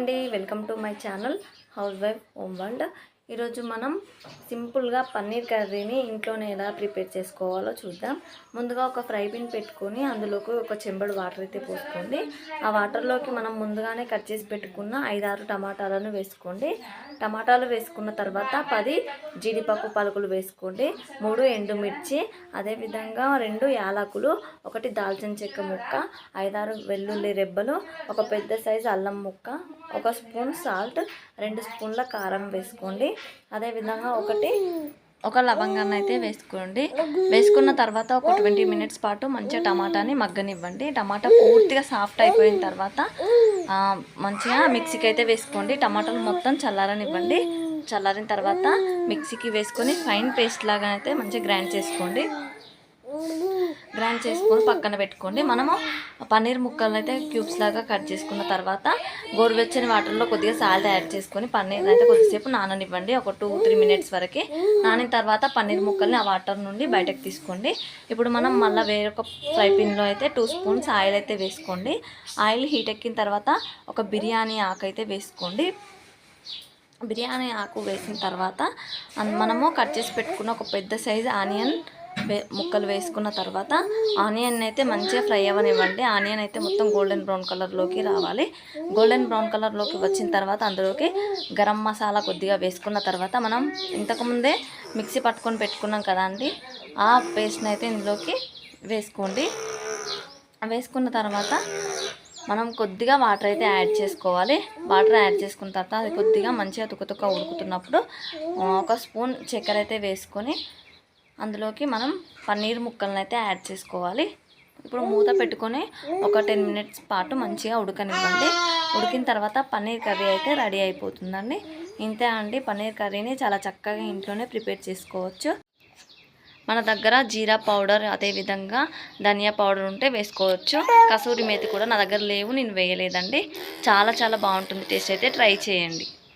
అండి. Welcome to my channel. Housewife home world ఈరోజు మనం సింపుల్గా పన్నీర్ కర్రీని ఇంట్లోనే ఎలా ప్రిపేర్ చేసుకోవాలో చూద్దాం. ముందుగా ఒక ఫ్రై పిన్ పెట్టుకొని అందులోకి ఒక చెంబడు వాటర్ అయితే పోసుకోండి. ఆ వాటర్లోకి మనం ముందుగానే కట్ చేసి పెట్టుకున్న ఐదారు టమాటాలను వేసుకోండి. టమాటాలు వేసుకున్న తర్వాత పది జీడిపప్పు పలుకులు వేసుకోండి. మూడు ఎండుమిర్చి అదేవిధంగా రెండు యాలకులు ఒకటి దాల్చిన చెక్క ముక్క ఐదారు వెల్లుల్లి రెబ్బలు ఒక పెద్ద సైజు అల్లం ముక్క ఒక స్పూన్ సాల్ట్ రెండు స్పూన్ల కారం వేసుకోండి. అదేవిధంగా ఒకటి ఒక లవంగాన్ని అయితే వేసుకోండి. వేసుకున్న తర్వాత ఒక ట్వంటీ మినిట్స్ పాటు మంచిగా టమాటాని మగ్గనివ్వండి. టమాటా పూర్తిగా సాఫ్ట్ అయిపోయిన తర్వాత మంచిగా మిక్సీకి అయితే వేసుకోండి. టమాటాలు మొత్తం చల్లారనివ్వండి. చల్లారిన తర్వాత మిక్సీకి వేసుకొని ఫైన్ పేస్ట్ లాగా అయితే మంచిగా గ్రైండ్ చేసుకోండి. గ్రైండ్ చేసుకొని పక్కన పెట్టుకోండి. మనము పన్నీర్ ముక్కలను అయితే క్యూబ్స్ లాగా కట్ చేసుకున్న తర్వాత గోరువెచ్చని వాటర్లో కొద్దిగా సాల్ట్ యాడ్ చేసుకొని పన్నీర్ అయితే కొద్దిసేపు నాననివ్వండి. ఒక టూ త్రీ మినిట్స్ వరకు. నానిన తర్వాత పన్నీర్ ముక్కల్ని ఆ వాటర్ నుండి బయటకు తీసుకోండి. ఇప్పుడు మనం మళ్ళీ వేరొక ఫ్రై పిన్లో అయితే టూ స్పూన్స్ ఆయిల్ అయితే వేసుకోండి. ఆయిల్ హీట్ ఎక్కిన తర్వాత ఒక బిర్యానీ ఆకు అయితే వేసుకోండి. బిర్యానీ ఆకు వేసిన తర్వాత అన్- మనము కట్ చేసి పెట్టుకున్న ఒక పెద్ద సైజు ఆనియన్ ముక్కలు వేసుకున్న తర్వాత ఆనియన్ అయితే మంచిగా ఫ్రై అవ్వనివ్వండి. ఆనియన్ అయితే మొత్తం గోల్డెన్ బ్రౌన్ కలర్లోకి రావాలి. గోల్డెన్ బ్రౌన్ కలర్లోకి వచ్చిన తర్వాత అందులోకి గరం మసాలా కొద్దిగా వేసుకున్న తర్వాత మనం ఇంతకుముందే మిక్సీ పట్టుకొని పెట్టుకున్నాం కదా అండి ఆ పేస్ట్ని అయితే ఇందులోకి వేసుకోండి. వేసుకున్న తర్వాత మనం కొద్దిగా వాటర్ అయితే యాడ్ చేసుకోవాలి. వాటర్ యాడ్ చేసుకున్న తర్వాత అది కొద్దిగా మంచిగా తుకతుక ఉడుకుతున్నప్పుడు ఒక స్పూన్ చక్కెర అయితే వేసుకొని అందులోకి మనం పన్నీర్ ముక్కలను అయితే యాడ్ చేసుకోవాలి. ఇప్పుడు మూత పెట్టుకొని ఒక టెన్ మినిట్స్ పాటు మంచిగా ఉడకనివ్వండి. ఉడికిన తర్వాత పన్నీర్ కర్రీ అయితే రెడీ అయిపోతుందండి. ఇంతే అండి పన్నీర్ కర్రీని చాలా చక్కగా ఇంట్లోనే ప్రిపేర్ చేసుకోవచ్చు. మన దగ్గర జీరా పౌడర్ అదేవిధంగా ధనియా పౌడర్ ఉంటే వేసుకోవచ్చు. కసూరి మేతి కూడా నా దగ్గర లేవు నేను వేయలేదండి. చాలా చాలా బాగుంటుంది. టేస్ట్ అయితే ట్రై చేయండి.